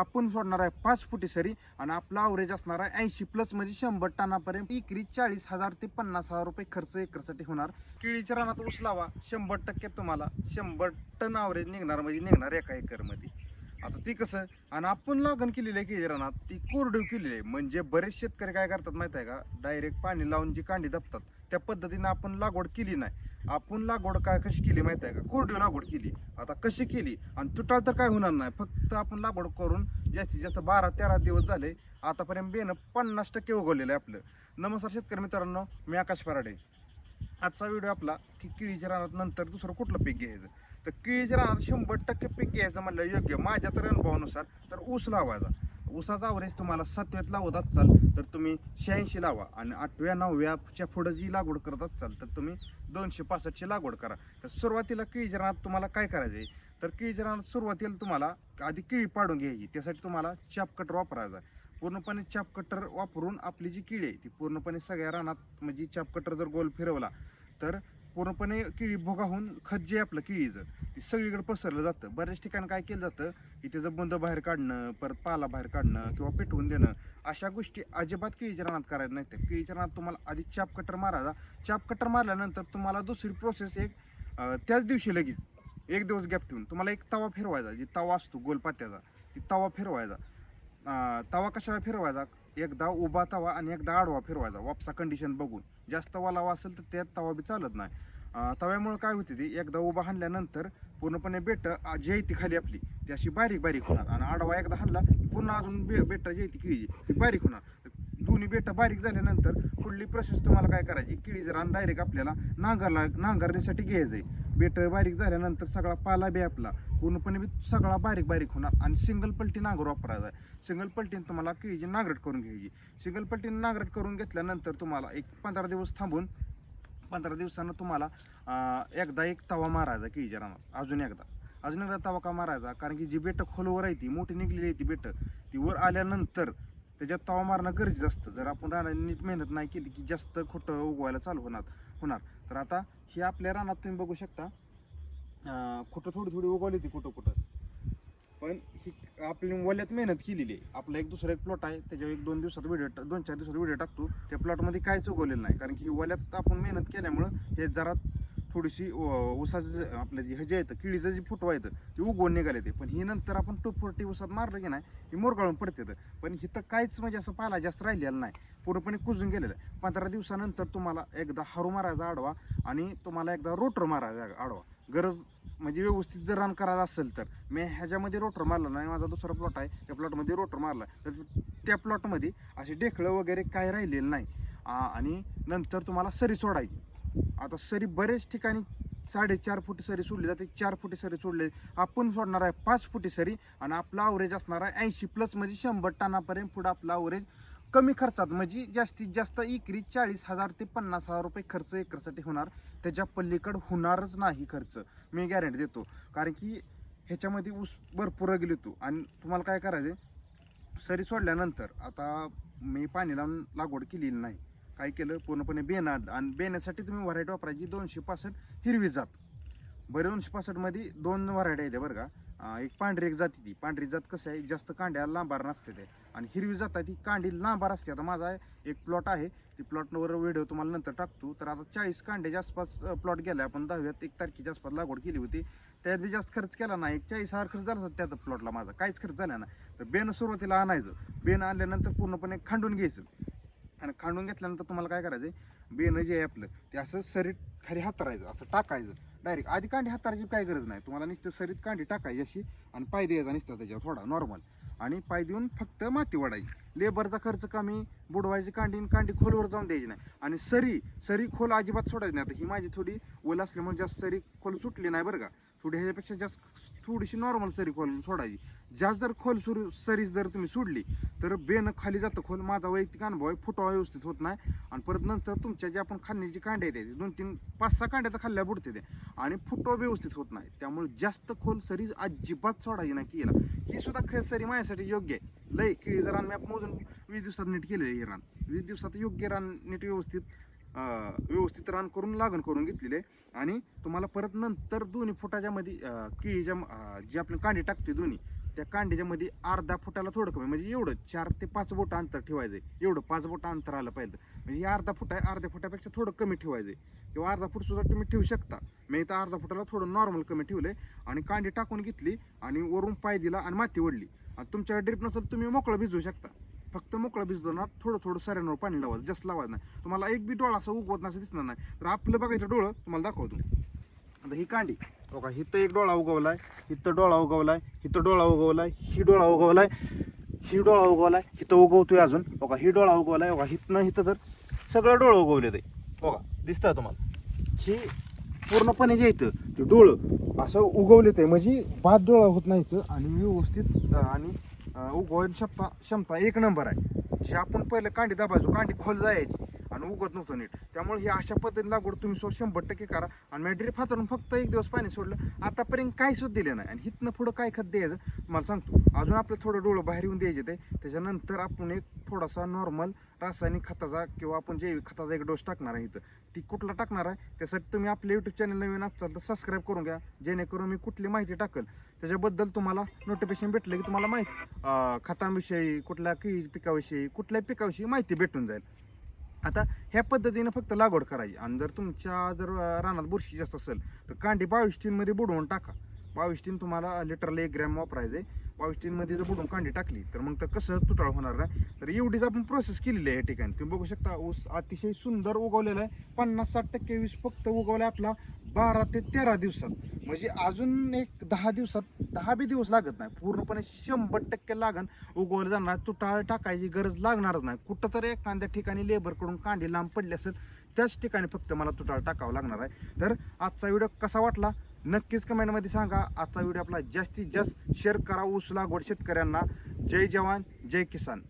आपण सोडणार आहे पाच फुटी सरी आणि आपला अवरेज असणार आहे ऐंशी प्लस म्हणजे शंभर टनापर्यंत. इकरी चाळीस हजार ते पन्नास हजार रुपये खर्च एकरसाठी होणार. केळीच्या रानात ऊस लावा शंभर टक्के तुम्हाला शंभर टन अवरेज निघणार म्हणजे निघणार एका एकरमध्ये. आता ती कसं आणि आपण लागण केलेली आहे केळी रानात ती कोरडीव केलेली आहे. म्हणजे बरेच शेतकरी काय करतात माहिती आहे का? डायरेक्ट पाणी लावून जी कांडी दाबतात त्या पद्धतीने आपण लागवड केली नाही. आपण लागवड काय कशी केली माहिती आहे का? कोरडी लागवड केली. आता कशी केली? आणि तुटाळ तर काय होणार नाही. फक्त आपण लागवड करून जास्तीत जास्त बारा तेरा दिवस झाले. आतापर्यंत बेनं पन्नास टक्के उगवलेलं आहे आपलं. नमस्कार शेतकरी मित्रांनो मी आकाश फराडे. आजचा व्हिडिओ आपला की केळीच्या रानात नंतर दुसरं कुठलं पीक घ्यायचं? तर केळीच्या रानात शंभर टक्के पीक घ्यायचं म्हणलं योग्य माझ्या तर अनुभवानुसार तर ऊस लावायचा. उसाचा अवरेज तुम्हाला सातव्यात लावत असाल तर तुम्ही शहाऐंशी लावा आणि आठव्या नवव्याच्या पुढं जी लागवड करत असाल तर तुम्ही दोनशे पासष्टची लागवड करा. तर सुरुवातीला केळीच्या रानात तुम्हाला काय करायचं आहे तर केळीच्या रानात सुरुवातीला तुम्हाला आधी केळी पाडून घ्यायची. त्यासाठी तुम्हाला चाप कटर वापरायचा आहे. पूर्णपणे चाप कटर वापरून आपली जी किळी आहे ती पूर्णपणे सगळ्या रानात म्हणजे चाप कटर जर गोल फिरवला तर पूर्णपणे केळी भोगाहून खत जे आहे आपलं केळीचं ते सगळीकडे पसरलं जातं. बऱ्याच ठिकाणी काय केलं जातं की त्याचं बंद बाहेर काढणं परत पाला बाहेर काढणं किंवा पेटवून देणं अशा गोष्टी अजिबात केळीच्या रानात करायच्या नाहीत. केळीच्या रानात तुम्हाला आधी चाप कटर मारायचा. चाप कटर मारल्यानंतर तुम्हाला दुसरी प्रोसेस एक त्याच दिवशी लगेच एक दिवस गॅप ठेवून तुम्हाला एक तवा फिरवायचा जी तवा असतो गोलपात्याचा ती तवा फिरवायचा. तवा कशाला फिरवायचा? एकदा उभा तवा आणि एकदा आडवा फिरवायचा वापसा कंडिशन बघून. जास्त वालावा असेल तर त्यात तवा बी चालत नाही. तव्यामुळं तव्यामुळे काय होते ती एकदा उभा हाणल्यानंतर पूर्णपणे बेट जी आहे ती खाली आपली. ती अशी बारीक बारीक होणार. आणि आडवा एकदा हाणला पुन्हा अजून बे बेट जी आहे ती किळी ती बारीक होणार. दोन्ही बेटं बारीक झाल्यानंतर पुढली प्रोसेस तुम्हाला काय करायची? किळी जर डायरेक्ट आपल्याला नांगरला नांगरण्यासाठी घ्यायचं आहे बेट बारीक झाल्यानंतर सगळा पाला बी आपला. पूर्णपणे बी सगळा बारीक बारीक होणार. आणि सिंगल पलटी नांगर वापरायचा आहे. सिंगल पलटीन तुम्हाला केळीची नांगरट करून घ्यायची. सिंगल पलटीने नांगरट करून घेतल्यानंतर तुम्हाला एक पंधरा दिवस थांबून पंधरा दिवसानं तुम्हाला एकदा एक तवा मारायचा केळीच्या रानात अजून एकदा. अजून एकदा तवा का मारायचा? कारण की जी बेटं खोलवर आहे ती मोठी निघलेली आहे ती बेटं. ती वर आल्यानंतर त्याच्यात तवा मारणं गरजेचं असतं. जर आपण राहणार नीट मेहनत नाही केली की जास्त खोटं उगवायला चालू होणार होणार. तर आता ही आपल्या रानात तुम्ही बघू शकता. कुठं थोडी थोडी उगवली ती कुठं कुठं. पण ही आपली वल्यात मेहनत केलेली आहे. आपला एक दुसरा एक प्लॉट आहे त्याच्यावर एक दोन दिवसात व्हिडिओ दोन चार दिवसात व्हिडिओ टाकतो. त्या प्लॉटमध्ये काहीच उगवलेलं नाही. कारण की वल्यात आपण मेहनत केल्यामुळं हे जरा थोडीशी उ- ऊसाचं आपलं जे हे जे येतं किडीचं जे फुटवा येतं ते उगवून निघाले ते. पण ही नंतर आपण टू फोर्टी ऊसात मारलं की नाही हे मोरगाळून पडते तर. पण हिथं काहीच म्हणजे असं पाला जास्त राहिलेलं नाही. पूर्णपणे कुजून गेलेलं आहे. पंधरा दिवसानंतर तुम्हाला एकदा हारू मारायचा आडवा आणि तुम्हाला एकदा रोटर मारायचा आडवा. गरज म्हणजे व्यवस्थित जर रन करायचं असेल तर. मी ह्याच्यामध्ये रोटर मारला नाही माझा दुसरा प्लॉट आहे. त्या प्लॉटमध्ये रोटर मारला. तर त्या प्लॉटमध्ये असे ढेकळं वगैरे काय राहिलेलं नाही. आणि नंतर तुम्हाला सरी सोडायची. आता सरी बरेच ठिकाणी साडेचार फुटी सरी सोडली जाते चार फुटी सरी सोडले. आपण सोडणार आहे पाच फुटी सरी आणि आपला अवरेज असणार आहे ऐंशी प्लस म्हणजे शंभर टनापर्यंत पुढं आपला अवरेज कमी खर्चात म्हणजे जास्तीत जास्त एकरी चाळीस हजार ते पन्नास हजार रुपये खर्च एकरसाठी होणार. त्याच्या पलीकडे होणारच नाही खर्च. मी गॅरंटी देतो. कारण की ह्याच्यामध्ये ऊस भरपूर गेली होतो आणि तुम्हाला काय करायचं सरी सोडल्यानंतर आता मी पाणी लावून लागवड केलेली नाही. काय केलं? पूर्णपणे बेन आणलं आणि बेण्यासाठी तुम्ही व्हरायटी वापरायची. दोनशे पासष्ट हिरवी जात. बरं दोनशे पासष्टमध्ये दोन व्हरायटी आहेत बरं का. एक पांढरी एक जाती ती. पांढरी जात कसं आहे? जास्त कांड्या लांबार नसते ते. आणि हिरवी जात आहे ती कांडी लांबार असते. आता माझा एक प्लॉट आहे. ती प्लॉटवर व्हिडिओ तुम्हाला नंतर टाकतो. तर आता चाळीस कांड्याच्या आसपास प्लॉट गेला आपण दहाव्यात एक तारखेच्या आसपास लागवड केली होती. त्यात बी जास्त खर्च केला नाही. एक चाळीस हजार खर्च झाला त्यात प्लॉटला माझा. काहीच खर्च झाला नाही. तर बेन सुरुवातीला आणायचं. बेन आणल्यानंतर पूर्णपणे खांडून घ्यायचं. आणि खांडून घेतल्यानंतर तुम्हाला काय करायचं बेन जे आहे आपलं ते असं सरीत खाली हातरायचं असं टाकायचं. डायरेक्ट आधी कांडी हातारायची काय गरज नाही. तुम्हाला नुसतं सरीत कांडी टाकायची अशी आणि पाय द्यायचा नुसता त्याच्यावर थोडा नॉर्मल आणि पाय देऊन फक्त माती वाढायची लेबरचा खर्च कमी बुडवायची कांडी आणि कांडी खोलवर जाऊन द्यायची नाही. आणि सरी सरी खोल अजिबात सोडायची नाही. आता ही माझी थोडी ओल असल्यामुळे जास्त सरी खोल सुटली नाही बरं का. थोडी ह्याच्यापेक्षा जास्त थोडीशी नॉर्मल सरी खोल सोडायची. जास्त जर खोल सुरू सरी जर तुम्ही सोडली तर बेन खाली जातं खोल. माझा वैयक्तिक अनुभव आहे फुटवा व्यवस्थित होत नाही. आणि परत नंतर तुमच्या जे आपण खाण्याची कांड्या येते दोन तीन पाच सहा कांड्या तर खाल्ल्या बुडते ते आणि फुटवा व्यवस्थित होत नाही. त्यामुळे जास्त खोल सरी अजिबात सोडायची नाही केला. ही सुद्धा ख सरी माझ्यासाठी योग्य आहे. लय केळी जर रान मी मोजून वीस दिवसात नीट केलेली हे रान. वीस दिवसात योग्य रान नीट व्यवस्थित व्यवस्थित रान करून लागण करून घेतलेले आहे. आणि तुम्हाला परत नंतर दोन्ही फुटाच्या मध्ये केळीच्या जी आपण कांडी टाकते दोन्ही त्या कांडीच्या मध्ये अर्धा फुटाला थोडं कमी म्हणजे एवढं चार ते पाच बोट अंतर ठेवायचं एवढं पाच बोट अंतर आलं पाहिजे. म्हणजे हे अर्धा फुट आहे अर्ध्या फुटापेक्षा थोडं कमी ठेवायचं किंवा अर्धा फूट सुद्धा तुम्ही ठेवू शकता. मी इथं अर्धा फुटाला थोडं नॉर्मल कमी ठेवलंय. आणि कांडी टाकून घेतली आणि वरून पाय दिला आणि माती ओढली. आणि तुमच्याकडे ड्रिप नसेल तुम्ही मोकळं भिजवू शकता. फक्त मोकळं भिजवणार थोडं थोडं सऱ्यांवर पाणी लावायचं जास्त लावायचं नाही. तुम्हाला एक बी डोळा असं उगवत नसं दिसणार नाही. तर आपलं बघायचं डोळं तुम्हाला दाखवतो. आता ही कांडी. हो बघा हिथं एक डोळा उगवलाय हिथं डोळा उगवलाय हिथं डोळा उगवलाय ही डोळा उगवलाय ही डोळा उगवलाय हिथं उगवतोय अजून. हो बघा ही डोळा उगवलाय हो बघा हिथनं इथं तर सगळं डोळं उगवले ते. बघा दिसतं तुम्हाला. ही पूर्णपणे जे इथं ते डोळं असं उगवले ते म्हणजे बाद डोळा होत नाही इथं आणि व्यवस्थित आणि उगवण क्षमता क्षमता एक नंबर आहे. जे आपण पहिलं कांडी दाबायचो कांडी खोल जायची आणि उगत नव्हतं नीट. त्यामुळे ही अशा पद्धतीने लागवड तुम्ही सो शंभर टक्के करा आणि मॅड्री फातरून फक्त एक दिवस पाणी सोडलं आतापर्यंत काही सुद्धा दिलं नाही. आणि हिथनं पुढं काय खत द्यायचं मला सांगतो. अजून आपलं थोडं डोळं बाहेर येऊन द्यायचे ते. त्याच्यानंतर आपण एक थोडासा नॉर्मल रासायनिक खताचा किंवा आपण जैविक खताचा एक डोस टाकणार आहे इथं. ती कुठला टाकणार आहे त्यासाठी तुम्ही आपल्या युट्यूब चॅनल नवीन असाल तर सबस्क्राईब करून घ्या जेणेकरून मी कुठली माहिती टाकल. त्याच्याबद्दल तुम्हाला नोटिफिकेशन भेटलं की तुम्हाला माहिती खतांविषयी कुठल्या की पिकाविषयी कुठल्याही पिकाविषयी माहिती भेटून जाईल. आता ह्या पद्धतीने फक्त लागवड करायची. आणि जर तुमच्या जर रानात बुरशी जास्त असेल तर कांडी बावीस टीनमध्ये बुडवून टाका. बावीस टीन तुम्हाला लिटरला एक ग्रॅम वापरायचं आहे बावीस जर बुडून कांडी टाकली तर मग तर कसं तुटाळ होणार नाही तर एवढीच आपण प्रोसेस केलेली आहे या ठिकाणी. तुम्ही बघू शकता ऊस अतिशय सुंदर उगवलेला आहे. पन्नास साठ टक्के वीस फक्त उगवला आपला बारा ते तेरा दिवसात. म्हणजे अजून एक दहा दिवसात दहा बी दिवस लागत नाही. पूर्णपणे शंभर टक्के लागण उगवलं जाणार. तुटाळ टाकायची गरज लागणारच नाही. कुठंतरी एखाद्या ठिकाणी लेबरकडून कांडी लांब पडली असेल त्याच ठिकाणी फक्त मला तुटाळ टाकावं लागणार आहे. तर आजचा व्हिडिओ कसा वाटला? नक्कीच कमेंटमध्ये सांगा. आजचा व्हिडिओ आपला जास्तीत जास्त शेअर करा. ऊस लागवड शेतकऱ्यांना. जय जवान जय किसान.